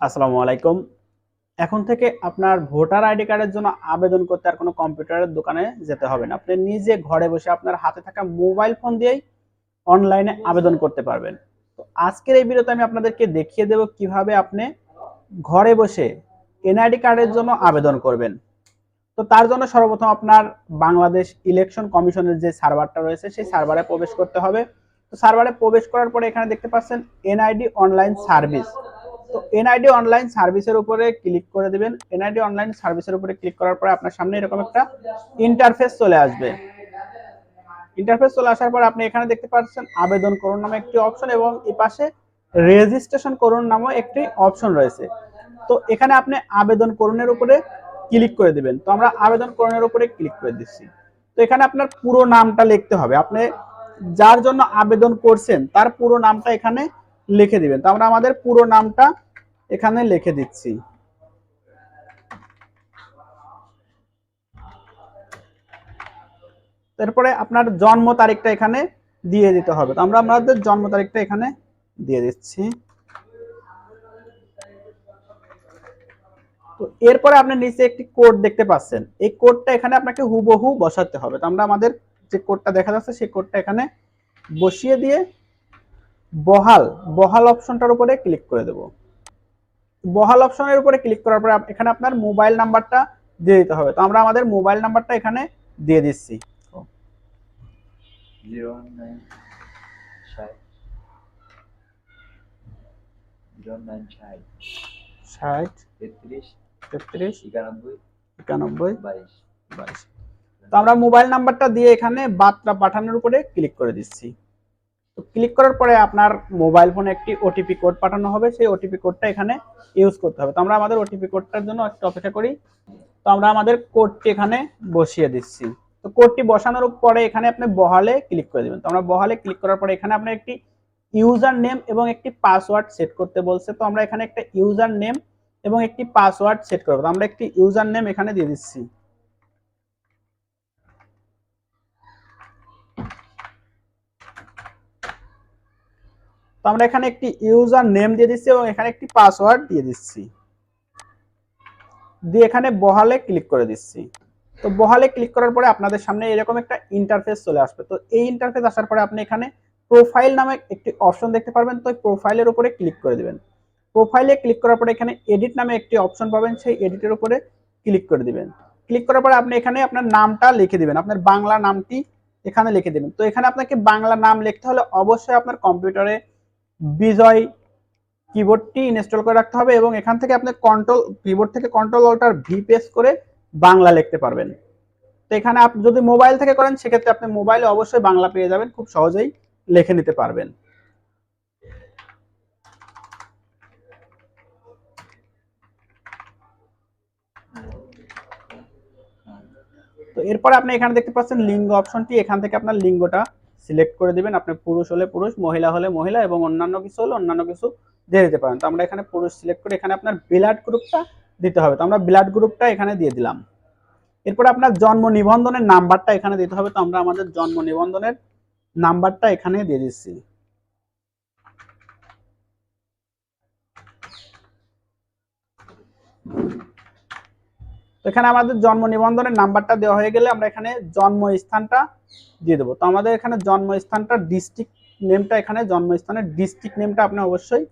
আসসালামু আলাইকুম। এখন থেকে আপনার ভোটার আইডি কার্ডের জন্য আবেদন করতে আর কোনো কম্পিউটারের দোকানে যেতে হবে না। আপনি নিজে ঘরে বসে আপনার হাতে থাকা মোবাইল ফোন দিয়েই অনলাইনে আবেদন করতে পারবেন। তো আজকের এই ভিডিওতে আমি আপনাদেরকে দেখিয়ে দেব কীভাবে আপনি ঘরে বসে এনআইডি কার্ডের জন্য আবেদন করবেন। তো তার জন্য সর্বপ্রথম আপনার বাংলাদেশ ইলেকশন কমিশনের যে সার্ভারটা রয়েছে, সেই সার্ভারে প্রবেশ করতে হবে। তো সার্ভারে প্রবেশ করার পরে এখানে দেখতে পাচ্ছেন এনআইডি অনলাইন সার্ভিস। তো এনআইডি অনলাইন সার্ভিসের উপরে ক্লিক করে দিবেন। এনআইডি অনলাইন সার্ভিসের উপরে ক্লিক করার পরে আপনার সামনে এরকম একটা ইন্টারফেস চলে আসবে। ইন্টারফেস চলে আসার পর আপনি এখানে দেখতে পাচ্ছেন আবেদন করুন নামে একটি অপশন এবং এই পাশে রেজিস্ট্রেশন করুন নামে একটি অপশন রয়েছে। তো এখানে আপনি আবেদন করুনের উপরে ক্লিক করে দিবেন। তো আমরা আবেদন করুনের উপরে ক্লিক করে দিচ্ছি। তো এখানে আপনার পুরো নামটা লিখতে হবে। আপনি যার জন্য আবেদন করছেন, তার পুরো নামটা এখানে লিখে দিবেন। তো আমরা আমাদের পুরো নামটা এখানে লিখে দিচ্ছি। তারপরে আপনার জন্ম তারিখটা এখানে দিয়ে দিতে হবে। তো আমরা আমাদের জন্ম তারিখটা এখানে দিয়ে দিচ্ছি। তো এরপরে আপনি নিচে একটি কোড দেখতে পাচ্ছেন। এই কোডটা এখানে আপনাকে হুবহু বসাতে হবে। তো আমরা আমাদের যে কোডটা দেখা যাচ্ছে, সেই কোডটা এখানে বসিয়ে দিয়ে বহাল বহাল অপশনটার উপরে ক্লিক করে দেব। বহাল অপশনের উপরে ক্লিক করার পরে এখানে আপনার মোবাইল নাম্বারটা দিয়ে দিতে হবে। তো আমরা আমাদের মোবাইল নাম্বারটা এখানে দিয়ে দিচ্ছি। তো আমরা মোবাইল নাম্বারটা দিয়ে এখানে বার্তা পাঠানোর উপরে ক্লিক করে দিচ্ছি। ক্লিক করার পরে আপনার মোবাইল ফোনে একটি ওটিপি কোড পাঠানো হবে। সেই ওটিপি কোডটা এখানে ইউজ করতে হবে। তো আমরা আমাদের ওটিপি কোডটার জন্য একটু অপেক্ষা করি। তো আমরা আমাদের কোডটি এখানে বসিয়ে দিচ্ছি। তো কোডটি বসানোর পরে এখানে আপনি বহালে ক্লিক করে দেবেন। তো আমরা বহালে ক্লিক করার পরে এখানে আপনার একটি ইউজার নেম এবং একটি পাসওয়ার্ড সেট করতে বলছে। তো আমরা এখানে একটা ইউজার নেম এবং একটি পাসওয়ার্ড সেট করব। তো আমরা একটি ইউজার নেম এখানে দিয়ে দিচ্ছি। তো আমরা এখানে একটি ইউজার নেম দিয়ে দিচ্ছি এবং এখানে একটি পাসওয়ার্ড দিয়ে দিচ্ছি। দিয়ে এখানে বহালে ক্লিক করে দিচ্ছি। তো বহালে ক্লিক করার পরে আপনাদের সামনে এরকম একটা ইন্টারফেস চলে আসবে। তো এই ইন্টারফেস আসার পরে আপনি এখানে প্রোফাইল নামে একটি অপশন দেখতে পারবেন। তো প্রোফাইলের উপরে ক্লিক করে দিবেন। প্রোফাইলে ক্লিক করার পরে এখানে এডিট নামে একটি অপশন পাবেন। সেই এডিটের উপরে ক্লিক করে দিবেন। ক্লিক করার পরে আপনি এখানে আপনার নামটা লিখে দিবেন। আপনার বাংলা নামটি এখানে লিখে দিবেন। তো এখানে আপনাকে বাংলা নাম লিখতে হলে অবশ্যই আপনার কম্পিউটারে বিজয় কিবোর্ডটি ইনস্টল করে রাখতে হবে এবং এখান থেকে আপনি কন্ট্রোল কিবোর্ড থেকে কন্ট্রোল অল্টার ভি পেস করে বাংলা লিখতে পারবেন। তো এখানে আপনি যদি মোবাইল থেকে করেন, সেক্ষেত্রে আপনি মোবাইলে অবশ্যই বাংলা পেয়ে যাবেন, খুব সহজেই লিখে নিতে পারবেন। তো এরপরে আপনি এখানে দেখতে পাচ্ছেন লিঙ্গ অপশনটি, এখান থেকে আপনার লিঙ্গটা সিলেক্ট করে দিবেন। আপনি পুরুষ হলে পুরুষ, মহিলা হলে মহিলা এবং অন্যান্য কিছু হলে অন্যান্য কিছু দিয়ে দিতে পারেন। তো আমরা এখানে পুরুষ সিলেক্ট করে এখানে আপনার ব্লাড গ্রুপটা দিতে হবে। তো আমরা ব্লাড গ্রুপটা এখানে দিয়ে দিলাম। এরপরে আপনার জন্ম নিবন্ধনের নাম্বারটা এখানে দিতে হবে। তো আমরা আমাদের জন্ম নিবন্ধনের নাম্বারটা এখানে দিয়ে দিচ্ছি। তো এখানে আমাদের জন্ম নিবন্ধনের নাম্বারটা দেওয়া হয়ে গেলে আমরা এখানে জন্মস্থানটা দিয়ে দেবো। তো আমাদের এখানে জন্মস্থানটা ডিস্ট্রিক্ট নেমটা এখানে, জন্মস্থানের ডিস্ট্রিক্ট নেমটা আপনি অবশ্যই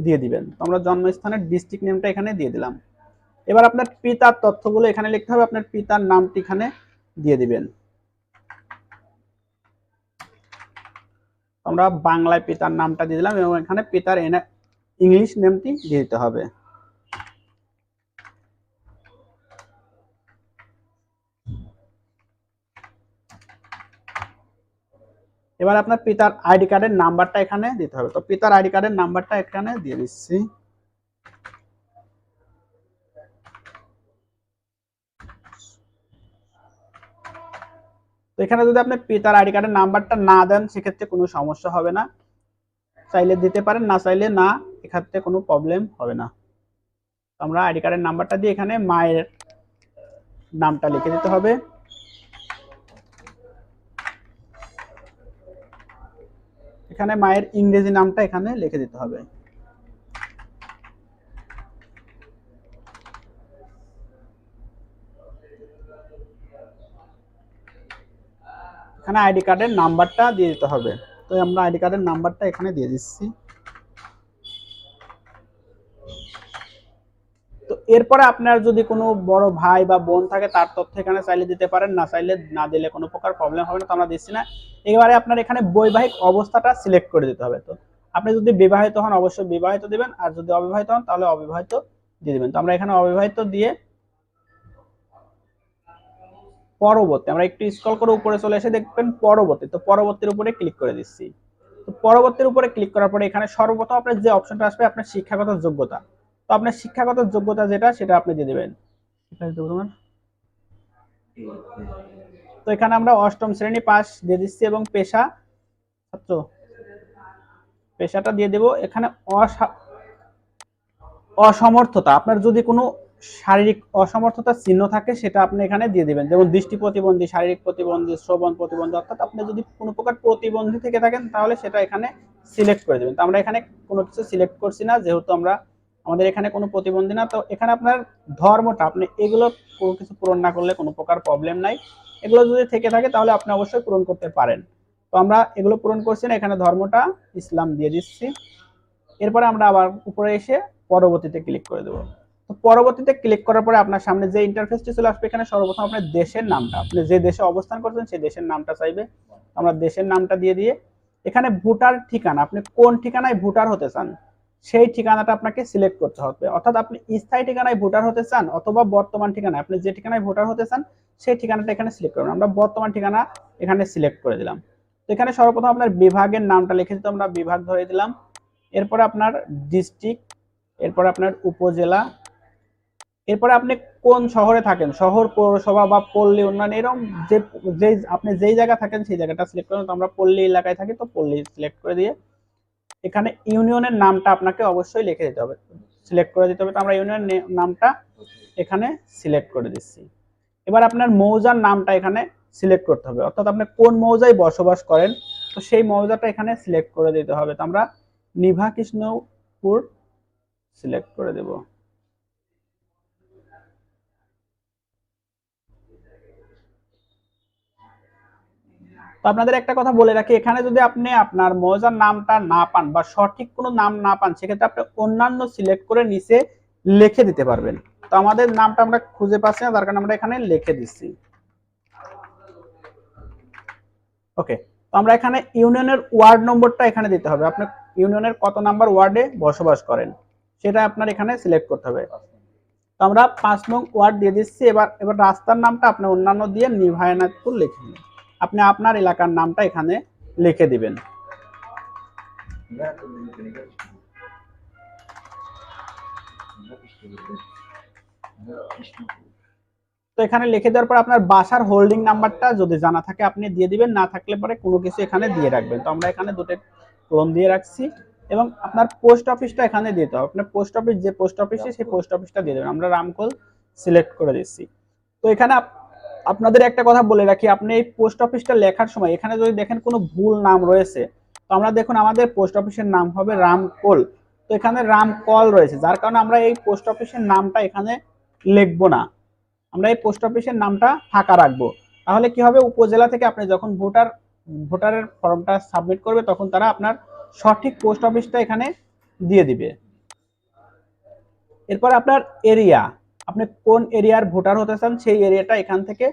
দিয়ে দিবেন। তো আমরা জন্মস্থানের ডিস্ট্রিক্ট নেমটা এখানে দিয়ে দিলাম। এবার আপনার পিতার তথ্যগুলো এখানে লিখতে হবে, আপনার পিতার নামটি এখানে দিয়ে দিবেন। আমরা বাংলায় পিতার নামটা দিয়ে দিলাম এবং এখানে পিতার এনে- ইংলিশ নেমটি দিয়ে দিতে হবে। এবার আপনার পিতার আইডি কার্ডের নাম্বারটা এখানে দিতে হবে। তো পিতার আইডি কার্ডের নাম্বারটা এখানে দিয়ে দিচ্ছি। তো এখানে যদি আপনি পিতার আইডি কার্ডের নাম্বারটা না দেন, সেক্ষেত্রে কোনো সমস্যা হবে না। চাইলে দিতে পারেন, না চাইলে না, এক্ষেত্রে কোনো প্রবলেম হবে না। আমরা আইডি কার্ডের নাম্বারটা দিয়ে এখানে মায়ের নামটা লিখে দিতে হবে। এখানে মায়ের ইংরেজি নামটা এখানে লিখে দিতে হবে। এখানে আইডি কার্ডের নাম্বারটা দিয়ে দিতে হবে। তো আমরা আইডি কার্ডের নাম্বারটা এখানে দিয়ে দিচ্ছি। এরপরে আপনার যদি কোনো বড় ভাই বা বোন থাকে, তার তথ্য এখানে চাইলে দিতে পারেন, না চাইলে না দিলে কোনো প্রকার প্রবলেম হবে না, তো আমরা দিচ্ছি না। এবারে আপনার এখানে বৈবাহিক অবস্থাটা সিলেক্ট করে দিতে হবে, তো। আপনি যদি বিবাহিত হন, অবশ্যই বিবাহিত দিবেন, আর যদি অবিবাহিত হন, তাহলে অবিবাহিত দিয়ে দিবেন। তো আমরা এখানে অবিবাহিত দিয়ে পরবর্তী, আমরা একটু স্ক্রল করে উপরে চলে এসে দেখবেন পরবর্তী, তো পরবর্তীর উপরে ক্লিক করে দিচ্ছি। তো পরবর্তীর উপরে ক্লিক করার পরে এখানে সর্বপ্রথম আপনার যে অপশনটা আসবে, আপনার শিক্ষাগত যোগ্যতা। তো আপনার শিক্ষাগত যোগ্যতা যেটা, সেটা আপনি দিয়ে দেবেন। তো এখানে আমরা অষ্টম শ্রেণি পাস দিয়ে দিচ্ছি এবং পেশা, ছাত্র। পেশাটা দিয়ে দেব। এখানে অসা- অসমর্থতা। আপনার যদি কোনো শারীরিক অসমর্থতার চিহ্ন থাকে, সেটা আপনি এখানে দিয়ে দেবেন। যেমন দৃষ্টি প্রতিবন্ধী, শারীরিক প্রতিবন্ধী, শ্রবণ প্রতিবন্ধী, অর্থাৎ আপনি যদি কোনো প্রকার প্রতিবন্ধী থেকে থাকেন, তাহলে সেটা এখানে সিলেক্ট করে দেবেন। তো আমরা এখানে কোনো কিছু সিলেক্ট করছি না, যেহেতু আমরা আমাদের এখানে কোনো প্রতিবন্ধী না, তো এখানে আপনার ধর্মটা, আপনি এগুলো কোনো কিছু পূরণ না করলে কোনো প্রকার প্রবলেম নাই। এগুলো যদি থেকে থাকে তাহলে আপনি অবশ্যই পূরণ করতে পারেন। তো আমরা এগুলো পূরণ করছি না, এখানে ধর্মটা ইসলাম দিয়ে দিচ্ছি। এরপরে আমরা আবার উপরে এসে পরবর্তীতে ক্লিক করে দেবো। তো পরবর্তীতে ক্লিক করার পরে আপনার সামনে যে ইন্টারফেসটি চলে আসবে, এখানে সর্বপ্রথম আপনার দেশের নামটা, আপনি যে দেশে অবস্থান করছেন সেই দেশের নামটা চাইবে। আমরা দেশের নামটা দিয়ে দিয়ে, এখানে ভোটার ঠিকানা, আপনি কোন ঠিকানায় ভোটার হতে চান? সেই ঠিকানাটা আপনাকে সিলেক্ট করতে হবে। অর্থাৎ আপনি স্থায়ী ঠিকানায় ভোটার হতে চান অথবা বর্তমান ঠিকানায়, আপনি যে ঠিকানায় ভোটার হতে চান, সেই ঠিকানাটা এখানে সিলেক্ট করবেন আমরা বর্তমান ঠিকানা এখানে সিলেক্ট করে দিলাম। তো এখানে সর্বপ্রথম আপনার বিভাগের নামটা লিখে দিতে আমরা বিভাগ ধরে দিলাম। এরপরে আপনার ডিস্ট্রিক্ট এরপরে আপনার উপজেলা, এরপরে আপনি কোন শহরে থাকেন? শহর, পৌরসভা বা পল্লী উন্নয়ন এরকম যে আপনি যেই জায়গা থাকেন সেই জায়গাটা সিলেক্ট করেন। তো আমরা পল্লী এলাকায় থাকি, তো পল্লী সিলেক্ট করে দিয়ে এখানে ইউনিয়নের নামটা আপনাকে অবশ্যই লিখে দিতে হবে। সিলেক্ট করে দিতে হবে। তো আমরা ইউনিয়নের নামটা এখানে সিলেক্ট করে দিচ্ছি। এবার আপনার মৌজার নামটা এখানে সিলেক্ট করতে হবে। অর্থাৎ আপনি কোন মৌজায় বসবাস করেন, তো সেই মৌজাটা এখানে সিলেক্ট করে দিতে হবে। তো আমরা নিভা কৃষ্ণপুর সিলেক্ট করে দেব। তো আপনাদের একটা কথা বলে রাখি, এখানে যদি আপনি আপনার মৌজার নামটা না পান বা সঠিক কোনো নাম না পান, সেক্ষেত্রে আপনি অন্যান্য সিলেক্ট করে নিচে লিখে দিতে পারবেন। তো আমাদের নামটা আমরা খুঁজে পাচ্ছি না তার কারণে আমরা এখানে লিখে দিচ্ছি। ওকে তো আমরা এখানে ইউনিয়নের ওয়ার্ড নম্বরটা এখানে দিতে হবে। আপনি ইউনিয়নের কত নাম্বার ওয়ার্ডে বসবাস করেন, সেটা আপনার এখানে সিলেক্ট করতে হবে। তো আমরা পাঁচ নং ওয়ার্ড দিয়ে দিচ্ছি, এবার এবার রাস্তার নামটা আপনি অন্যান্য দিয়ে নিভায়নাথপুর লিখে দিন আপনি আপনার এলাকার নামটা এখানে লিখে দিবেন। তো এখানে লিখে দেওয়ার পর আপনার বাসার হোল্ডিং নাম্বারটা যদি জানা থাকে, আপনি দিয়ে দিবেন, না থাকলে পরে কোনো কিছু এখানে দিয়ে রাখবেন। তো আমরা এখানে দুটো ক্লোন দিয়ে রাখছি এবং আপনার পোস্ট অফিসটা এখানে দিতে হবে। আপনার পোস্ট অফিস যে পোস্ট অফিসে সেই পোস্ট অফিসটা দিয়ে দেবেন। আমরা রামকোল সিলেক্ট করে দিচ্ছি। তো এখানে আপনাদের একটা কথা বলে রাখি, আপনি এই পোস্ট অফিসটা লেখার সময়, এখানে যদি দেখেন কোনো ভুল নাম রয়েছে, তো আমরা দেখুন আমাদের পোস্ট অফিসের নাম হবে রামকোল। তো এখানে রামকল রয়েছে, যার কারণে আমরা এই পোস্ট অফিসের নামটা এখানে লিখব না। আমরা এই পোস্ট অফিসের নামটা ফাঁকা রাখব। তাহলে কি হবে? উপজেলা থেকে আপনি যখন ভোটার, ভোটারের ফর্মটা সাবমিট করবে, তখন তারা আপনার সঠিক পোস্ট অফিসটা এখানে দিয়ে দিবে। এরপর আপনার এরিয়া আপনি কোন এরিয়ার ভোটার হতে চান, সেই এরিয়াটা এখান থেকে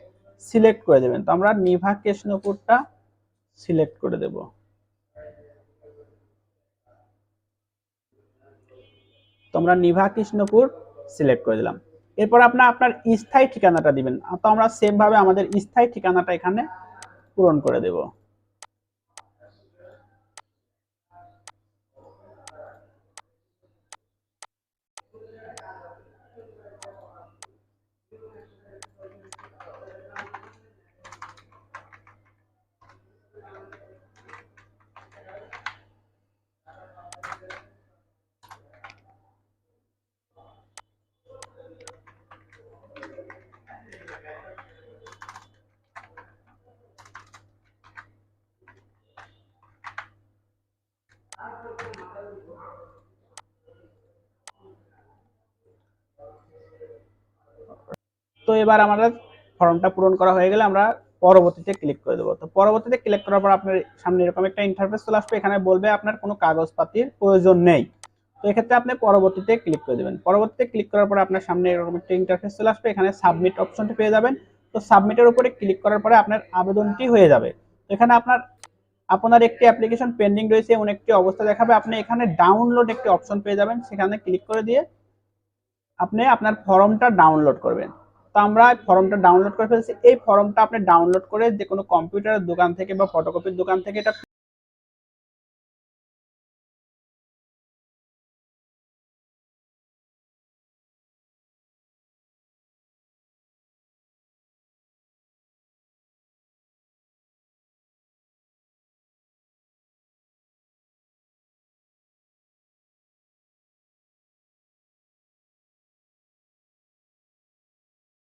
সিলেক্ট করে দেবেন। তো আমরা নিভা কৃষ্ণপুরটা সিলেক্ট করে দেব। তো আমরা নিভা কৃষ্ণপুর সিলেক্ট করে দিলাম। এরপর আপনার আপনার স্থায়ী ঠিকানাটা দিবেন। তো আমরা সেম ভাবে আমাদের স্থায়ী ঠিকানাটা এখানে পূরণ করে দেব। তো এবার আমাদের ফর্মটা পূরণ করা হয়ে গেলে আমরা পরবর্তীতে ক্লিক করে দেবো। তো পরবর্তীতে ক্লিক করার পর আপনার সামনে এরকম একটা ইন্টারফেস চলে আসবে, এখানে বলবে আপনার কোনো কাগজপাতির প্রয়োজন নেই। তো এক্ষেত্রে আপনি পরবর্তীতে ক্লিক করে দেবেন। পরবর্তীতে ক্লিক করার পরে আপনার সামনে এরকম একটা ইন্টারফেস চলে আসবে, এখানে সাবমিট অপশনটি পেয়ে যাবেন। তো সাবমিটের উপরে ক্লিক করার পরে আপনার আবেদনটি হয়ে যাবে। তো এখানে আপনার আপনার একটি অ্যাপ্লিকেশন পেন্ডিং রয়েছে, এমন একটি অবস্থা দেখাবে। আপনি এখানে ডাউনলোড একটি অপশন পেয়ে যাবেন, সেখানে ক্লিক করে দিয়ে আপনি আপনার ফর্মটা ডাউনলোড করবেন। তো আমরা ফর্মটা ডাউনলোড করে ফেলছি। এই ফর্মটা আপনি ডাউনলোড করে যে কোনো কম্পিউটারের দোকান থেকে বা ফটোকপির দোকান থেকে এটা